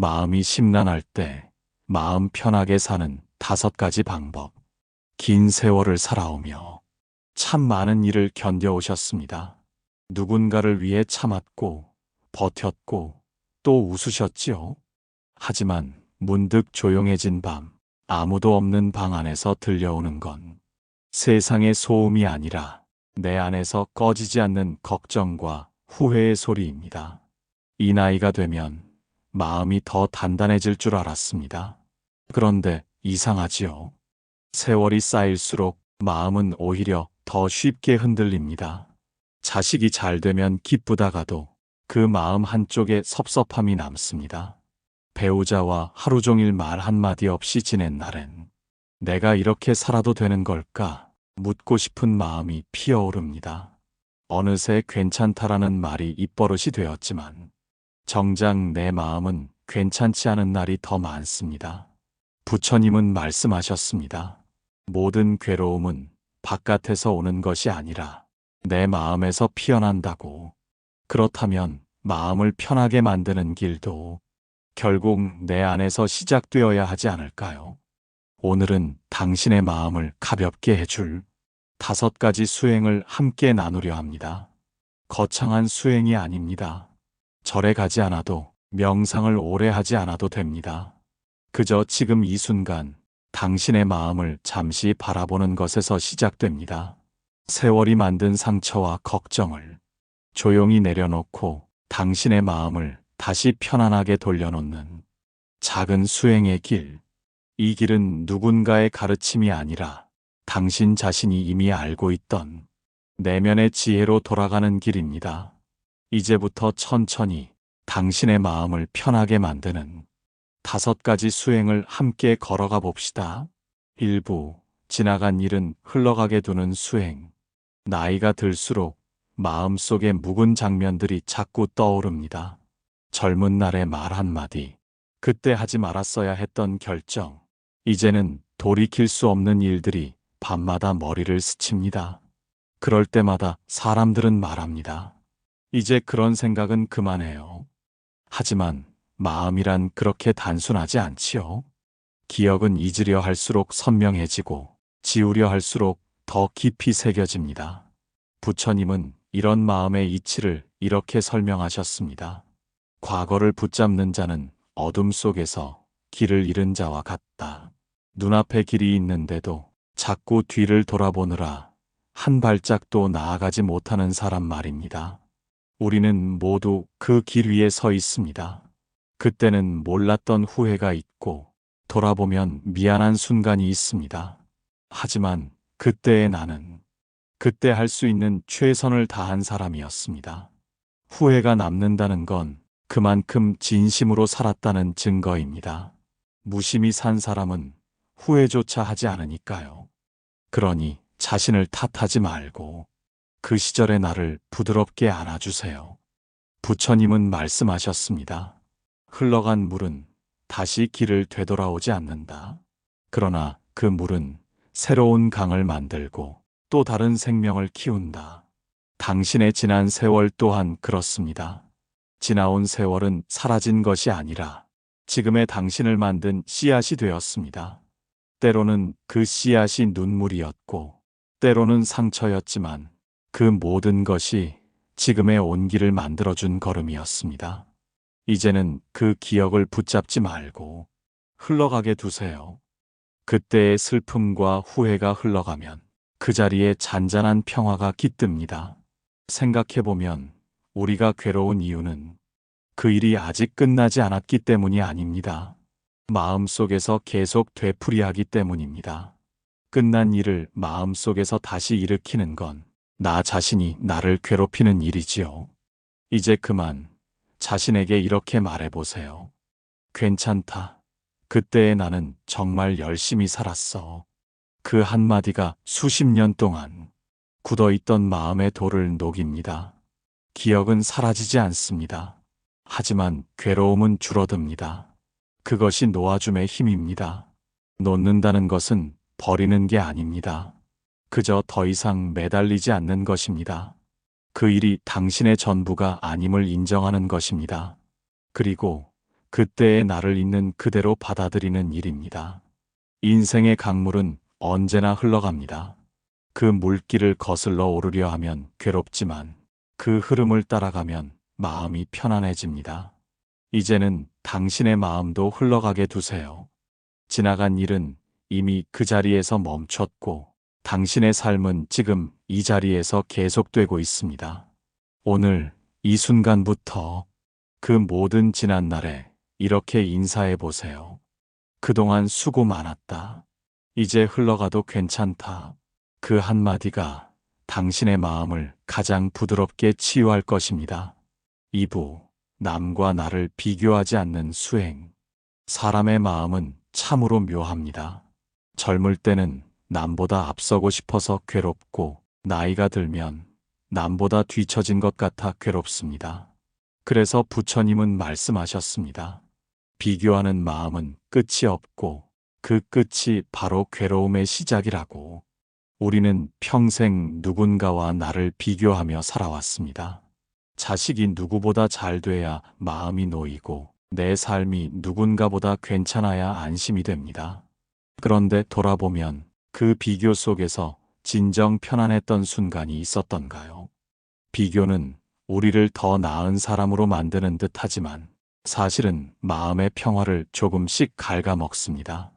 마음이 심란할 때 마음 편하게 사는 다섯 가지 방법. 긴 세월을 살아오며 참 많은 일을 견뎌오셨습니다. 누군가를 위해 참았고 버텼고 또 웃으셨지요. 하지만 문득 조용해진 밤, 아무도 없는 방 안에서 들려오는 건 세상의 소음이 아니라 내 안에서 꺼지지 않는 걱정과 후회의 소리입니다. 이 나이가 되면 마음이 더 단단해질 줄 알았습니다. 그런데 이상하지요. 세월이 쌓일수록 마음은 오히려 더 쉽게 흔들립니다. 자식이 잘 되면 기쁘다가도 그 마음 한쪽에 섭섭함이 남습니다. 배우자와 하루 종일 말 한마디 없이 지낸 날엔 내가 이렇게 살아도 되는 걸까 묻고 싶은 마음이 피어오릅니다. 어느새 괜찮다라는 말이 입버릇이 되었지만 정작 내 마음은 괜찮지 않은 날이 더 많습니다. 부처님은 말씀하셨습니다. 모든 괴로움은 바깥에서 오는 것이 아니라 내 마음에서 피어난다고. 그렇다면 마음을 편하게 만드는 길도 결국 내 안에서 시작되어야 하지 않을까요? 오늘은 당신의 마음을 가볍게 해줄 다섯 가지 수행을 함께 나누려 합니다. 거창한 수행이 아닙니다. 절에 가지 않아도 명상을 오래 하지 않아도 됩니다. 그저 지금 이 순간 당신의 마음을 잠시 바라보는 것에서 시작됩니다. 세월이 만든 상처와 걱정을 조용히 내려놓고 당신의 마음을 다시 편안하게 돌려놓는 작은 수행의 길. 이 길은 누군가의 가르침이 아니라 당신 자신이 이미 알고 있던 내면의 지혜로 돌아가는 길입니다. 이제부터 천천히 당신의 마음을 편하게 만드는 다섯 가지 수행을 함께 걸어가 봅시다. 일부 지나간 일은 흘러가게 두는 수행. 나이가 들수록 마음속에 묵은 장면들이 자꾸 떠오릅니다. 젊은 날의 말 한마디, 그때 하지 말았어야 했던 결정, 이제는 돌이킬 수 없는 일들이 밤마다 머리를 스칩니다. 그럴 때마다 사람들은 말합니다. 이제 그런 생각은 그만해요. 하지만 마음이란 그렇게 단순하지 않지요. 기억은 잊으려 할수록 선명해지고 지우려 할수록 더 깊이 새겨집니다. 부처님은 이런 마음의 이치를 이렇게 설명하셨습니다. 과거를 붙잡는 자는 어둠 속에서 길을 잃은 자와 같다. 눈앞에 길이 있는데도 자꾸 뒤를 돌아보느라 한 발짝도 나아가지 못하는 사람 말입니다. 우리는 모두 그 길 위에 서 있습니다. 그때는 몰랐던 후회가 있고 돌아보면 미안한 순간이 있습니다. 하지만 그때의 나는 그때 할 수 있는 최선을 다한 사람이었습니다. 후회가 남는다는 건 그만큼 진심으로 살았다는 증거입니다. 무심히 산 사람은 후회조차 하지 않으니까요. 그러니 자신을 탓하지 말고 그 시절의 나를 부드럽게 안아주세요. 부처님은 말씀하셨습니다. 흘러간 물은 다시 길을 되돌아오지 않는다. 그러나 그 물은 새로운 강을 만들고 또 다른 생명을 키운다. 당신의 지난 세월 또한 그렇습니다. 지나온 세월은 사라진 것이 아니라 지금의 당신을 만든 씨앗이 되었습니다. 때로는 그 씨앗이 눈물이었고, 때로는 상처였지만 그 모든 것이 지금의 온기를 만들어준 걸음이었습니다. 이제는 그 기억을 붙잡지 말고 흘러가게 두세요. 그때의 슬픔과 후회가 흘러가면 그 자리에 잔잔한 평화가 깃듭니다. 생각해보면 우리가 괴로운 이유는 그 일이 아직 끝나지 않았기 때문이 아닙니다. 마음속에서 계속 되풀이하기 때문입니다. 끝난 일을 마음속에서 다시 일으키는 건 나 자신이 나를 괴롭히는 일이지요. 이제 그만 자신에게 이렇게 말해보세요. 괜찮다. 그때의 나는 정말 열심히 살았어. 그 한마디가 수십 년 동안 굳어있던 마음의 돌을 녹입니다. 기억은 사라지지 않습니다. 하지만 괴로움은 줄어듭니다. 그것이 놓아줌의 힘입니다. 놓는다는 것은 버리는 게 아닙니다. 그저 더 이상 매달리지 않는 것입니다. 그 일이 당신의 전부가 아님을 인정하는 것입니다. 그리고 그때의 나를 있는 그대로 받아들이는 일입니다. 인생의 강물은 언제나 흘러갑니다. 그 물길을 거슬러 오르려 하면 괴롭지만 그 흐름을 따라가면 마음이 편안해집니다. 이제는 당신의 마음도 흘러가게 두세요. 지나간 일은 이미 그 자리에서 멈췄고 당신의 삶은 지금 이 자리에서 계속되고 있습니다. 오늘 이 순간부터 그 모든 지난 날에 이렇게 인사해 보세요. 그동안 수고 많았다. 이제 흘러가도 괜찮다. 그 한마디가 당신의 마음을 가장 부드럽게 치유할 것입니다. 2부 남과 나를 비교하지 않는 수행. 사람의 마음은 참으로 묘합니다. 젊을 때는 남보다 앞서고 싶어서 괴롭고 나이가 들면 남보다 뒤처진 것 같아 괴롭습니다. 그래서 부처님은 말씀하셨습니다. 비교하는 마음은 끝이 없고 그 끝이 바로 괴로움의 시작이라고. 우리는 평생 누군가와 나를 비교하며 살아왔습니다. 자식이 누구보다 잘 돼야 마음이 놓이고 내 삶이 누군가보다 괜찮아야 안심이 됩니다. 그런데 돌아보면 그 비교 속에서 진정 편안했던 순간이 있었던가요? 비교는 우리를 더 나은 사람으로 만드는 듯 하지만 사실은 마음의 평화를 조금씩 갉아먹습니다.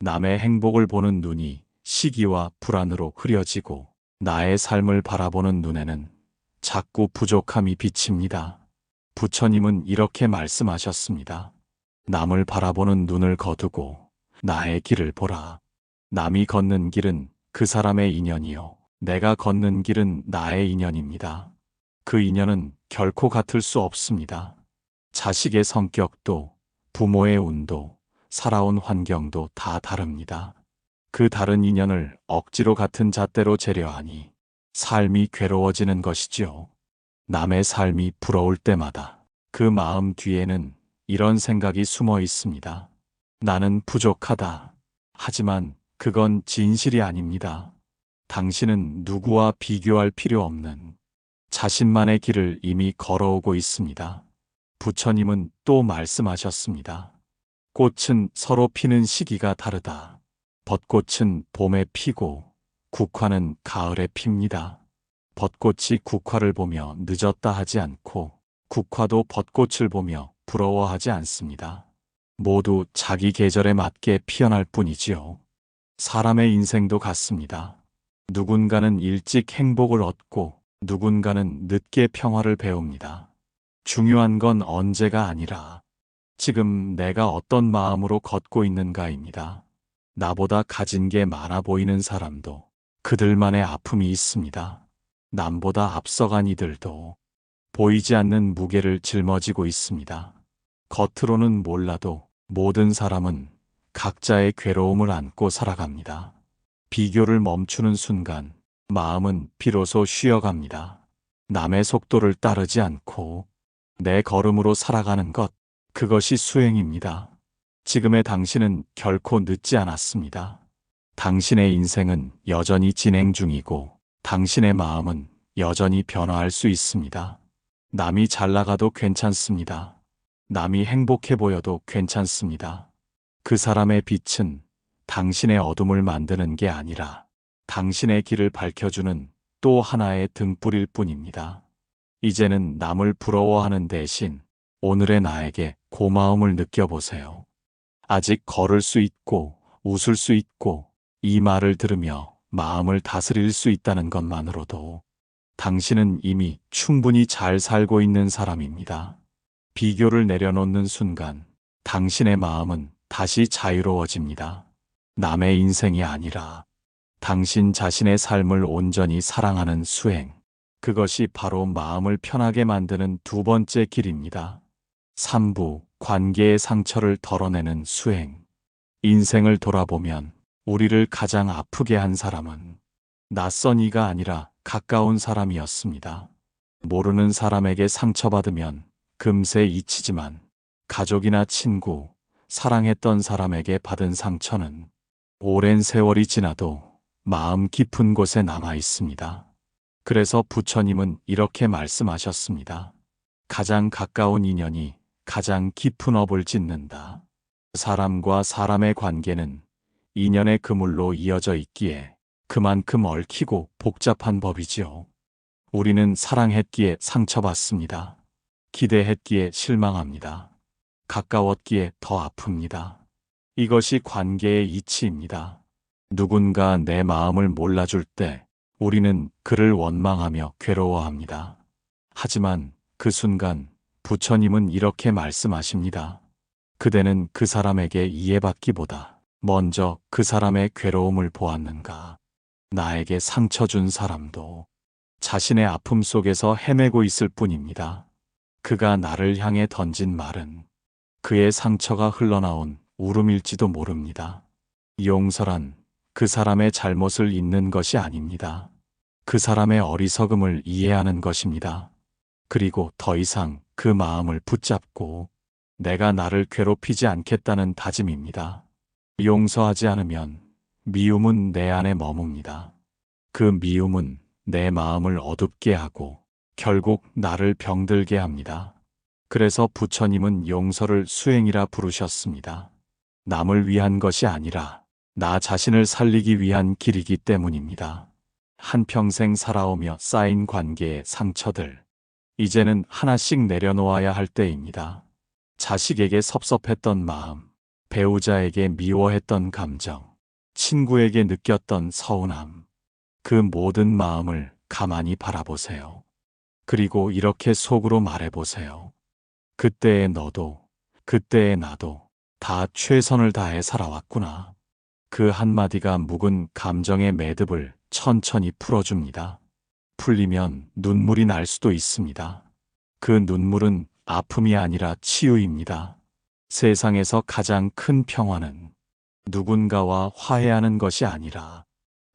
남의 행복을 보는 눈이 시기와 불안으로 흐려지고 나의 삶을 바라보는 눈에는 자꾸 부족함이 비칩니다. 부처님은 이렇게 말씀하셨습니다. 남을 바라보는 눈을 거두고 나의 길을 보라. 남이 걷는 길은 그 사람의 인연이요. 내가 걷는 길은 나의 인연입니다. 그 인연은 결코 같을 수 없습니다. 자식의 성격도 부모의 운도 살아온 환경도 다 다릅니다. 그 다른 인연을 억지로 같은 잣대로 재려하니 삶이 괴로워지는 것이지요. 남의 삶이 부러울 때마다 그 마음 뒤에는 이런 생각이 숨어 있습니다. 나는 부족하다. 하지만 그건 진실이 아닙니다. 당신은 누구와 비교할 필요 없는 자신만의 길을 이미 걸어오고 있습니다. 부처님은 또 말씀하셨습니다. 꽃은 서로 피는 시기가 다르다. 벚꽃은 봄에 피고 국화는 가을에 핍니다. 벚꽃이 국화를 보며 늦었다 하지 않고 국화도 벚꽃을 보며 부러워하지 않습니다. 모두 자기 계절에 맞게 피어날 뿐이지요. 사람의 인생도 같습니다. 누군가는 일찍 행복을 얻고 누군가는 늦게 평화를 배웁니다. 중요한 건 언제가 아니라 지금 내가 어떤 마음으로 걷고 있는가입니다. 나보다 가진 게 많아 보이는 사람도 그들만의 아픔이 있습니다. 남보다 앞서간 이들도 보이지 않는 무게를 짊어지고 있습니다. 겉으로는 몰라도 모든 사람은 각자의 괴로움을 안고 살아갑니다. 비교를 멈추는 순간 마음은 비로소 쉬어갑니다. 남의 속도를 따르지 않고 내 걸음으로 살아가는 것, 그것이 수행입니다. 지금의 당신은 결코 늦지 않았습니다. 당신의 인생은 여전히 진행 중이고 당신의 마음은 여전히 변화할 수 있습니다. 남이 잘 나가도 괜찮습니다. 남이 행복해 보여도 괜찮습니다. 그 사람의 빛은 당신의 어둠을 만드는 게 아니라 당신의 길을 밝혀주는 또 하나의 등불일 뿐입니다. 이제는 남을 부러워하는 대신 오늘의 나에게 고마움을 느껴보세요. 아직 걸을 수 있고 웃을 수 있고 이 말을 들으며 마음을 다스릴 수 있다는 것만으로도 당신은 이미 충분히 잘 살고 있는 사람입니다. 비교를 내려놓는 순간 당신의 마음은 다시 자유로워집니다. 남의 인생이 아니라 당신 자신의 삶을 온전히 사랑하는 수행. 그것이 바로 마음을 편하게 만드는 두 번째 길입니다. 3부 관계의 상처를 덜어내는 수행. 인생을 돌아보면 우리를 가장 아프게 한 사람은 낯선 이가 아니라 가까운 사람이었습니다. 모르는 사람에게 상처받으면 금세 잊히지만 가족이나 친구, 사랑했던 사람에게 받은 상처는 오랜 세월이 지나도 마음 깊은 곳에 남아 있습니다. 그래서 부처님은 이렇게 말씀하셨습니다. 가장 가까운 인연이 가장 깊은 업을 짓는다. 사람과 사람의 관계는 인연의 그물로 이어져 있기에 그만큼 얽히고 복잡한 법이지요. 우리는 사랑했기에 상처받습니다. 기대했기에 실망합니다. 가까웠기에 더 아픕니다. 이것이 관계의 이치입니다. 누군가 내 마음을 몰라줄 때 우리는 그를 원망하며 괴로워합니다. 하지만 그 순간 부처님은 이렇게 말씀하십니다. 그대는 그 사람에게 이해받기보다 먼저 그 사람의 괴로움을 보았는가? 나에게 상처 준 사람도 자신의 아픔 속에서 헤매고 있을 뿐입니다. 그가 나를 향해 던진 말은 그의 상처가 흘러나온 울음일지도 모릅니다. 용서란 그 사람의 잘못을 잊는 것이 아닙니다. 그 사람의 어리석음을 이해하는 것입니다. 그리고 더 이상 그 마음을 붙잡고 내가 나를 괴롭히지 않겠다는 다짐입니다. 용서하지 않으면 미움은 내 안에 머뭅니다. 그 미움은 내 마음을 어둡게 하고 결국 나를 병들게 합니다. 그래서 부처님은 용서를 수행이라 부르셨습니다. 남을 위한 것이 아니라 나 자신을 살리기 위한 길이기 때문입니다. 한평생 살아오며 쌓인 관계의 상처들. 이제는 하나씩 내려놓아야 할 때입니다. 자식에게 섭섭했던 마음, 배우자에게 미워했던 감정, 친구에게 느꼈던 서운함. 그 모든 마음을 가만히 바라보세요. 그리고 이렇게 속으로 말해보세요. 그때의 너도, 그때의 나도 다 최선을 다해 살아왔구나. 그 한마디가 묵은 감정의 매듭을 천천히 풀어줍니다. 풀리면 눈물이 날 수도 있습니다. 그 눈물은 아픔이 아니라 치유입니다. 세상에서 가장 큰 평화는 누군가와 화해하는 것이 아니라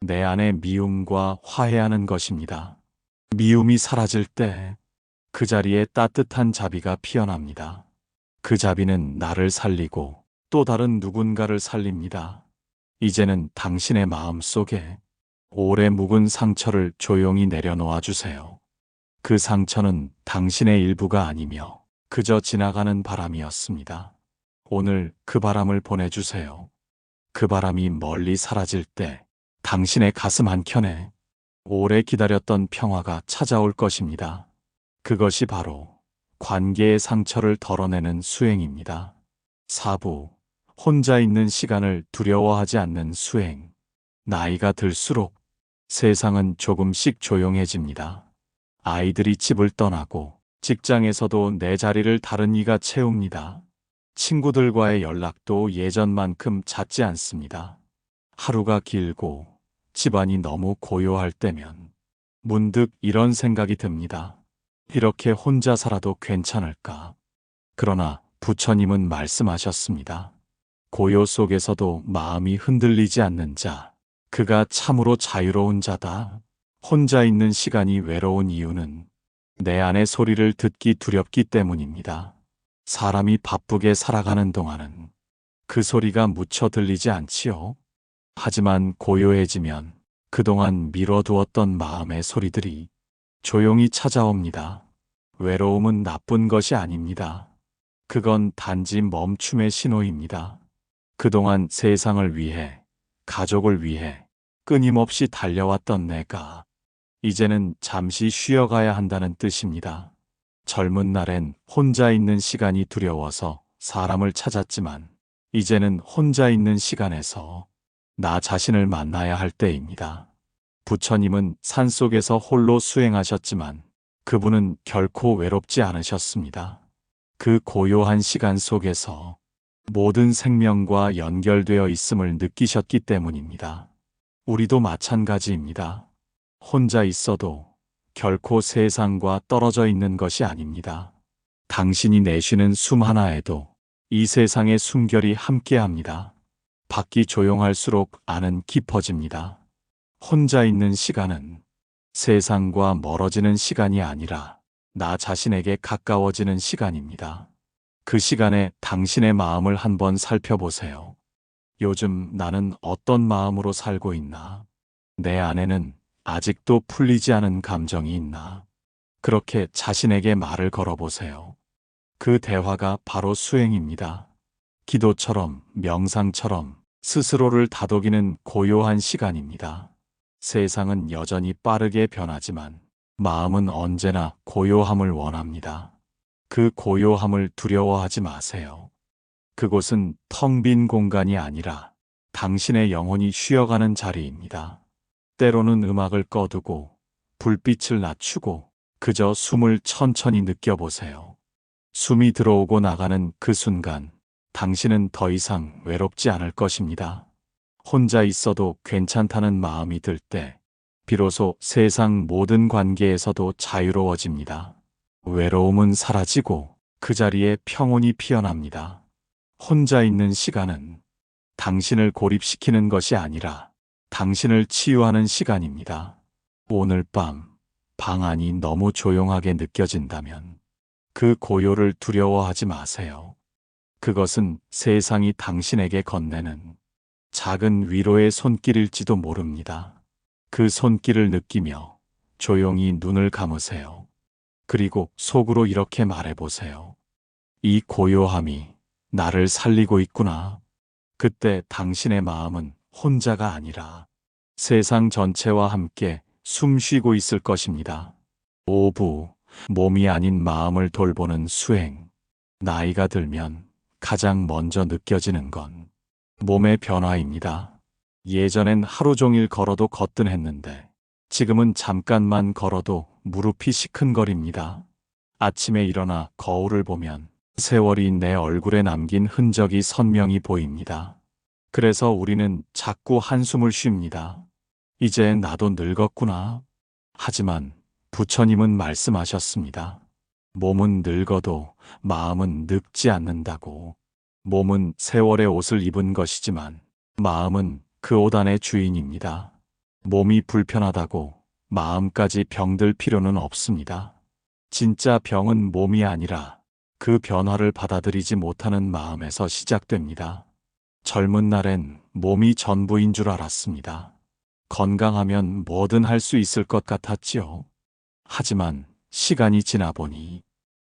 내 안의 미움과 화해하는 것입니다. 미움이 사라질 때 그 자리에 따뜻한 자비가 피어납니다. 그 자비는 나를 살리고 또 다른 누군가를 살립니다. 이제는 당신의 마음 속에 오래 묵은 상처를 조용히 내려놓아 주세요. 그 상처는 당신의 일부가 아니며 그저 지나가는 바람이었습니다. 오늘 그 바람을 보내주세요. 그 바람이 멀리 사라질 때 당신의 가슴 한켠에 오래 기다렸던 평화가 찾아올 것입니다. 그것이 바로 관계의 상처를 덜어내는 수행입니다. 사부, 혼자 있는 시간을 두려워하지 않는 수행. 나이가 들수록 세상은 조금씩 조용해집니다. 아이들이 집을 떠나고 직장에서도 내 자리를 다른 이가 채웁니다. 친구들과의 연락도 예전만큼 잦지 않습니다. 하루가 길고 집안이 너무 고요할 때면 문득 이런 생각이 듭니다. 이렇게 혼자 살아도 괜찮을까? 그러나 부처님은 말씀하셨습니다. 고요 속에서도 마음이 흔들리지 않는 자, 그가 참으로 자유로운 자다. 혼자 있는 시간이 외로운 이유는 내 안의 소리를 듣기 두렵기 때문입니다. 사람이 바쁘게 살아가는 동안은 그 소리가 무쳐 들리지 않지요. 하지만 고요해지면 그동안 미뤄두었던 마음의 소리들이 조용히 찾아옵니다. 외로움은 나쁜 것이 아닙니다. 그건 단지 멈춤의 신호입니다. 그동안 세상을 위해, 가족을 위해 끊임없이 달려왔던 내가 이제는 잠시 쉬어가야 한다는 뜻입니다. 젊은 날엔 혼자 있는 시간이 두려워서 사람을 찾았지만 이제는 혼자 있는 시간에서 나 자신을 만나야 할 때입니다. 부처님은 산속에서 홀로 수행하셨지만 그분은 결코 외롭지 않으셨습니다. 그 고요한 시간 속에서 모든 생명과 연결되어 있음을 느끼셨기 때문입니다. 우리도 마찬가지입니다. 혼자 있어도 결코 세상과 떨어져 있는 것이 아닙니다. 당신이 내쉬는 숨 하나에도 이 세상의 숨결이 함께합니다. 밖이 조용할수록 안은 깊어집니다. 혼자 있는 시간은 세상과 멀어지는 시간이 아니라 나 자신에게 가까워지는 시간입니다. 그 시간에 당신의 마음을 한번 살펴보세요. 요즘 나는 어떤 마음으로 살고 있나? 내 안에는 아직도 풀리지 않은 감정이 있나? 그렇게 자신에게 말을 걸어보세요. 그 대화가 바로 수행입니다. 기도처럼 명상처럼 스스로를 다독이는 고요한 시간입니다. 세상은 여전히 빠르게 변하지만 마음은 언제나 고요함을 원합니다. 그 고요함을 두려워하지 마세요. 그곳은 텅 빈 공간이 아니라 당신의 영혼이 쉬어가는 자리입니다. 때로는 음악을 꺼두고 불빛을 낮추고 그저 숨을 천천히 느껴보세요. 숨이 들어오고 나가는 그 순간 당신은 더 이상 외롭지 않을 것입니다. 혼자 있어도 괜찮다는 마음이 들 때 비로소 세상 모든 관계에서도 자유로워집니다. 외로움은 사라지고 그 자리에 평온이 피어납니다. 혼자 있는 시간은 당신을 고립시키는 것이 아니라 당신을 치유하는 시간입니다. 오늘 밤 방 안이 너무 조용하게 느껴진다면 그 고요를 두려워하지 마세요. 그것은 세상이 당신에게 건네는 작은 위로의 손길일지도 모릅니다. 그 손길을 느끼며 조용히 눈을 감으세요. 그리고 속으로 이렇게 말해보세요. 이 고요함이 나를 살리고 있구나. 그때 당신의 마음은 혼자가 아니라 세상 전체와 함께 숨 쉬고 있을 것입니다. 오부, 몸이 아닌 마음을 돌보는 수행. 나이가 들면 가장 먼저 느껴지는 건 몸의 변화입니다. 예전엔 하루 종일 걸어도 거뜬했는데 지금은 잠깐만 걸어도 무릎이 시큰거립니다. 아침에 일어나 거울을 보면 세월이 내 얼굴에 남긴 흔적이 선명히 보입니다. 그래서 우리는 자꾸 한숨을 쉽니다. 이제 나도 늙었구나. 하지만 부처님은 말씀하셨습니다. 몸은 늙어도 마음은 늙지 않는다고. 몸은 세월의 옷을 입은 것이지만 마음은 그 옷 안의 주인입니다. 몸이 불편하다고 마음까지 병들 필요는 없습니다. 진짜 병은 몸이 아니라 그 변화를 받아들이지 못하는 마음에서 시작됩니다. 젊은 날엔 몸이 전부인 줄 알았습니다. 건강하면 뭐든 할 수 있을 것 같았지요. 하지만 시간이 지나 보니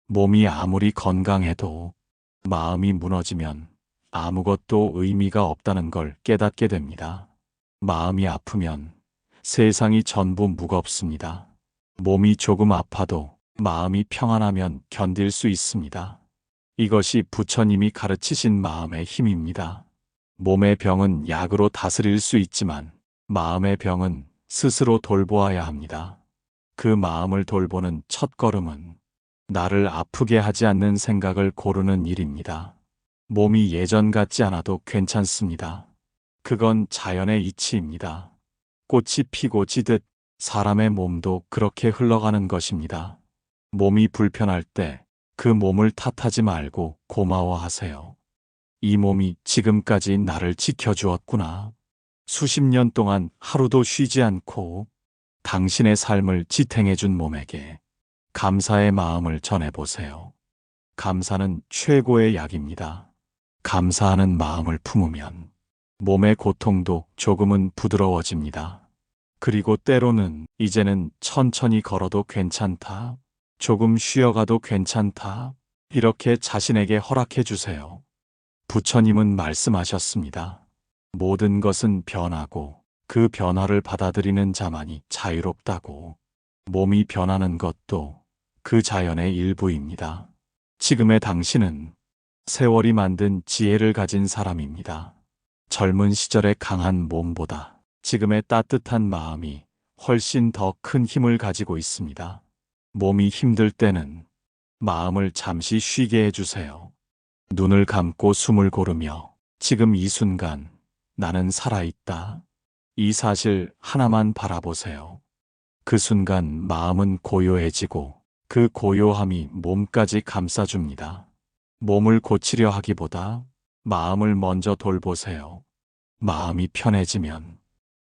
몸이 아무리 건강해도 마음이 무너지면 아무것도 의미가 없다는 걸 깨닫게 됩니다. 마음이 아프면 세상이 전부 무겁습니다. 몸이 조금 아파도 마음이 평안하면 견딜 수 있습니다. 이것이 부처님이 가르치신 마음의 힘입니다. 몸의 병은 약으로 다스릴 수 있지만 마음의 병은 스스로 돌보아야 합니다. 그 마음을 돌보는 첫 걸음은 나를 아프게 하지 않는 생각을 고르는 일입니다. 몸이 예전 같지 않아도 괜찮습니다. 그건 자연의 이치입니다. 꽃이 피고 지듯 사람의 몸도 그렇게 흘러가는 것입니다. 몸이 불편할 때 그 몸을 탓하지 말고 고마워하세요. 이 몸이 지금까지 나를 지켜주었구나. 수십 년 동안 하루도 쉬지 않고 당신의 삶을 지탱해준 몸에게 감사의 마음을 전해보세요. 감사는 최고의 약입니다. 감사하는 마음을 품으면 몸의 고통도 조금은 부드러워집니다. 그리고 때로는 이제는 천천히 걸어도 괜찮다. 조금 쉬어가도 괜찮다. 이렇게 자신에게 허락해 주세요. 부처님은 말씀하셨습니다. 모든 것은 변하고 그 변화를 받아들이는 자만이 자유롭다고. 몸이 변하는 것도 그 자연의 일부입니다. 지금의 당신은 세월이 만든 지혜를 가진 사람입니다. 젊은 시절의 강한 몸보다 지금의 따뜻한 마음이 훨씬 더 큰 힘을 가지고 있습니다. 몸이 힘들 때는 마음을 잠시 쉬게 해주세요. 눈을 감고 숨을 고르며 지금 이 순간 나는 살아있다. 이 사실 하나만 바라보세요. 그 순간 마음은 고요해지고 그 고요함이 몸까지 감싸줍니다. 몸을 고치려 하기보다 마음을 먼저 돌보세요. 마음이 편해지면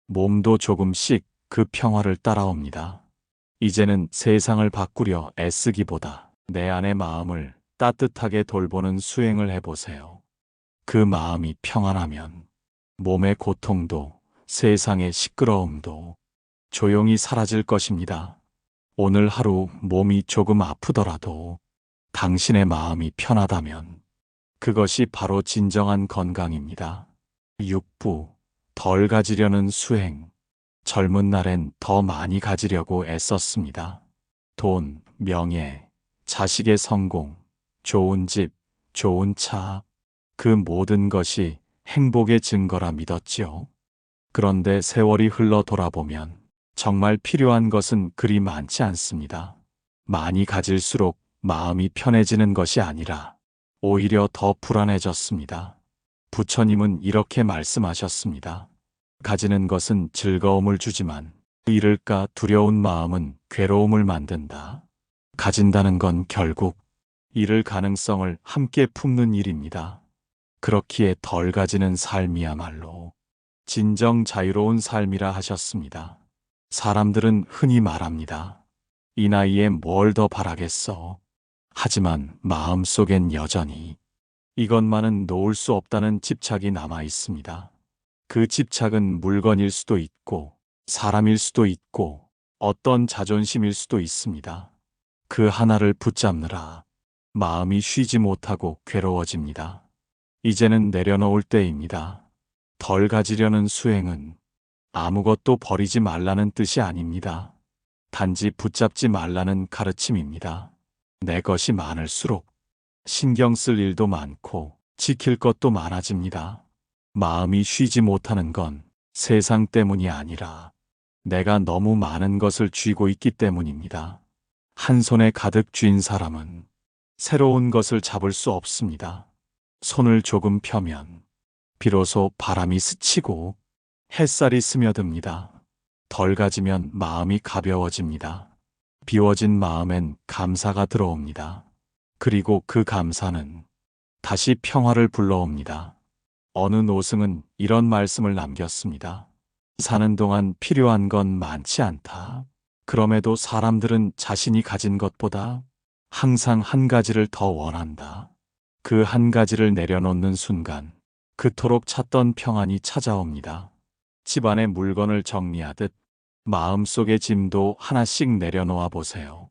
몸도 조금씩 그 평화를 따라옵니다. 이제는 세상을 바꾸려 애쓰기보다 내 안의 마음을 따뜻하게 돌보는 수행을 해보세요. 그 마음이 평안하면 몸의 고통도 세상의 시끄러움도 조용히 사라질 것입니다. 오늘 하루 몸이 조금 아프더라도 당신의 마음이 편하다면 그것이 바로 진정한 건강입니다. 6부 덜 가지려는 수행 젊은 날엔 더 많이 가지려고 애썼습니다. 돈, 명예, 자식의 성공, 좋은 집, 좋은 차, 그 모든 것이 행복의 증거라 믿었지요. 그런데 세월이 흘러 돌아보면 정말 필요한 것은 그리 많지 않습니다. 많이 가질수록 마음이 편해지는 것이 아니라 오히려 더 불안해졌습니다. 부처님은 이렇게 말씀하셨습니다. 가지는 것은 즐거움을 주지만 잃을까 두려운 마음은 괴로움을 만든다. 가진다는 건 결국 잃을 가능성을 함께 품는 일입니다. 그렇기에 덜 가지는 삶이야말로 진정 자유로운 삶이라 하셨습니다. 사람들은 흔히 말합니다. 이 나이에 뭘 더 바라겠어. 하지만 마음속엔 여전히 이것만은 놓을 수 없다는 집착이 남아 있습니다. 그 집착은 물건일 수도 있고, 사람일 수도 있고, 어떤 자존심일 수도 있습니다. 그 하나를 붙잡느라 마음이 쉬지 못하고 괴로워집니다. 이제는 내려놓을 때입니다. 덜 가지려는 수행은 아무것도 버리지 말라는 뜻이 아닙니다. 단지 붙잡지 말라는 가르침입니다. 내 것이 많을수록 신경 쓸 일도 많고 지킬 것도 많아집니다. 마음이 쉬지 못하는 건 세상 때문이 아니라 내가 너무 많은 것을 쥐고 있기 때문입니다. 한 손에 가득 쥔 사람은 새로운 것을 잡을 수 없습니다. 손을 조금 펴면 비로소 바람이 스치고 햇살이 스며듭니다. 덜 가지면 마음이 가벼워집니다. 비워진 마음엔 감사가 들어옵니다. 그리고 그 감사는 다시 평화를 불러옵니다. 어느 노승은 이런 말씀을 남겼습니다. 사는 동안 필요한 건 많지 않다. 그럼에도 사람들은 자신이 가진 것보다 항상 한 가지를 더 원한다. 그 한 가지를 내려놓는 순간 그토록 찾던 평안이 찾아옵니다. 집안의 물건을 정리하듯 마음속의 짐도 하나씩 내려놓아 보세요.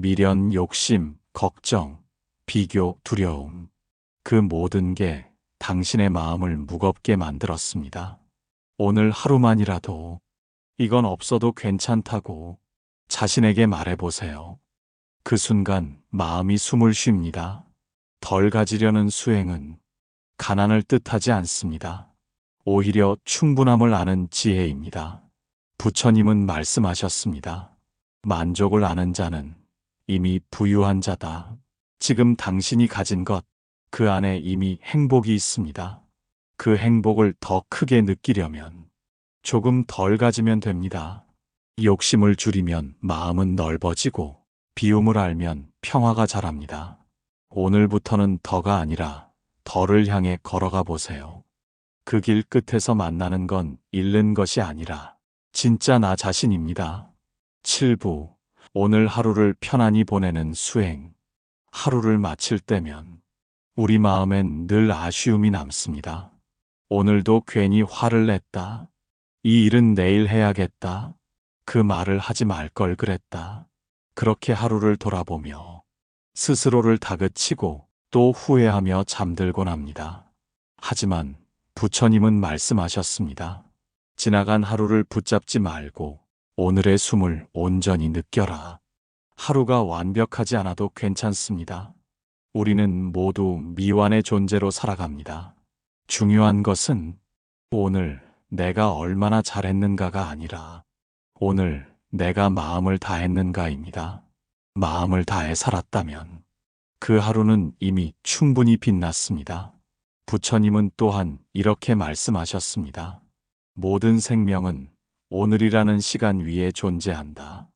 미련, 욕심, 걱정, 비교, 두려움. 그 모든 게 당신의 마음을 무겁게 만들었습니다. 오늘 하루만이라도 이건 없어도 괜찮다고 자신에게 말해보세요. 그 순간 마음이 숨을 쉽니다. 덜 가지려는 수행은 가난을 뜻하지 않습니다. 오히려 충분함을 아는 지혜입니다. 부처님은 말씀하셨습니다. 만족을 아는 자는 이미 부유한 자다. 지금 당신이 가진 것, 그 안에 이미 행복이 있습니다. 그 행복을 더 크게 느끼려면 조금 덜 가지면 됩니다. 욕심을 줄이면 마음은 넓어지고 비움을 알면 평화가 자랍니다. 오늘부터는 더가 아니라 덜을 향해 걸어가 보세요. 그 길 끝에서 만나는 건 잃는 것이 아니라 진짜 나 자신입니다. 7부 오늘 하루를 편안히 보내는 수행. 하루를 마칠 때면 우리 마음엔 늘 아쉬움이 남습니다. 오늘도 괜히 화를 냈다. 이 일은 내일 해야겠다. 그 말을 하지 말 걸 그랬다. 그렇게 하루를 돌아보며 스스로를 다그치고 또 후회하며 잠들곤 합니다. 하지만 부처님은 말씀하셨습니다. 지나간 하루를 붙잡지 말고 오늘의 숨을 온전히 느껴라. 하루가 완벽하지 않아도 괜찮습니다. 우리는 모두 미완의 존재로 살아갑니다. 중요한 것은 오늘 내가 얼마나 잘했는가가 아니라 오늘 내가 마음을 다했는가입니다. 마음을 다해 살았다면 그 하루는 이미 충분히 빛났습니다. 부처님은 또한 이렇게 말씀하셨습니다. 모든 생명은 오늘이라는 시간 위에 존재한다.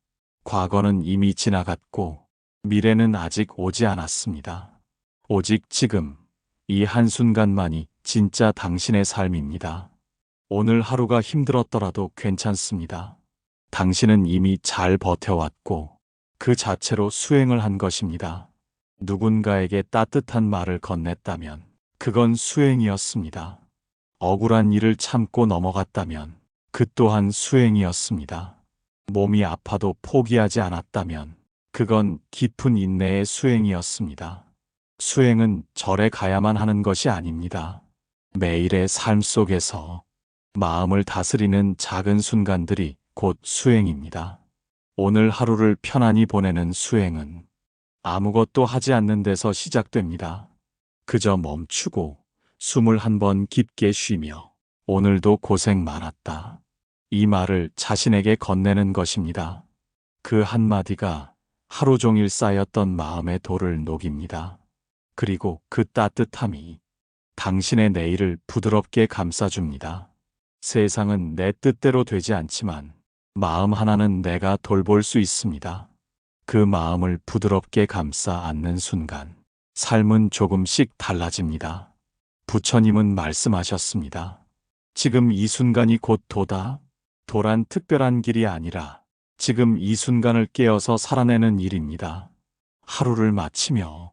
과거는 이미 지나갔고 미래는 아직 오지 않았습니다. 오직 지금 이 한순간만이 진짜 당신의 삶입니다. 오늘 하루가 힘들었더라도 괜찮습니다. 당신은 이미 잘 버텨왔고 그 자체로 수행을 한 것입니다. 누군가에게 따뜻한 말을 건넸다면 그건 수행이었습니다. 억울한 일을 참고 넘어갔다면 그 또한 수행이었습니다. 몸이 아파도 포기하지 않았다면 그건 깊은 인내의 수행이었습니다. 수행은 절에 가야만 하는 것이 아닙니다. 매일의 삶 속에서 마음을 다스리는 작은 순간들이 곧 수행입니다. 오늘 하루를 편안히 보내는 수행은 아무것도 하지 않는 데서 시작됩니다. 그저 멈추고 숨을 한 번 깊게 쉬며 오늘도 고생 많았다. 이 말을 자신에게 건네는 것입니다. 그 한마디가 하루 종일 쌓였던 마음의 돌을 녹입니다. 그리고 그 따뜻함이 당신의 내일을 부드럽게 감싸줍니다. 세상은 내 뜻대로 되지 않지만 마음 하나는 내가 돌볼 수 있습니다. 그 마음을 부드럽게 감싸 안는 순간 삶은 조금씩 달라집니다. 부처님은 말씀하셨습니다. 지금 이 순간이 곧 도다. 도란 특별한 길이 아니라 지금 이 순간을 깨어서 살아내는 일입니다. 하루를 마치며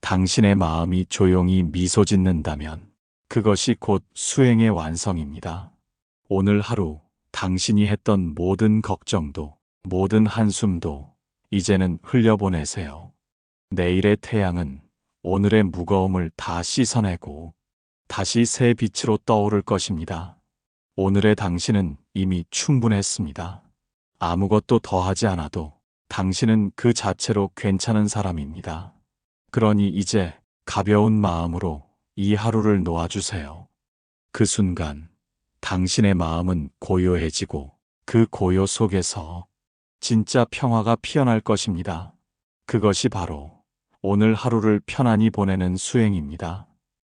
당신의 마음이 조용히 미소 짓는다면 그것이 곧 수행의 완성입니다. 오늘 하루 당신이 했던 모든 걱정도 모든 한숨도 이제는 흘려보내세요. 내일의 태양은 오늘의 무거움을 다 씻어내고 다시 새 빛으로 떠오를 것입니다. 오늘의 당신은 이미 충분했습니다. 아무것도 더하지 않아도 당신은 그 자체로 괜찮은 사람입니다. 그러니 이제 가벼운 마음으로 이 하루를 놓아주세요. 그 순간 당신의 마음은 고요해지고 그 고요 속에서 진짜 평화가 피어날 것입니다. 그것이 바로 오늘 하루를 편안히 보내는 수행입니다.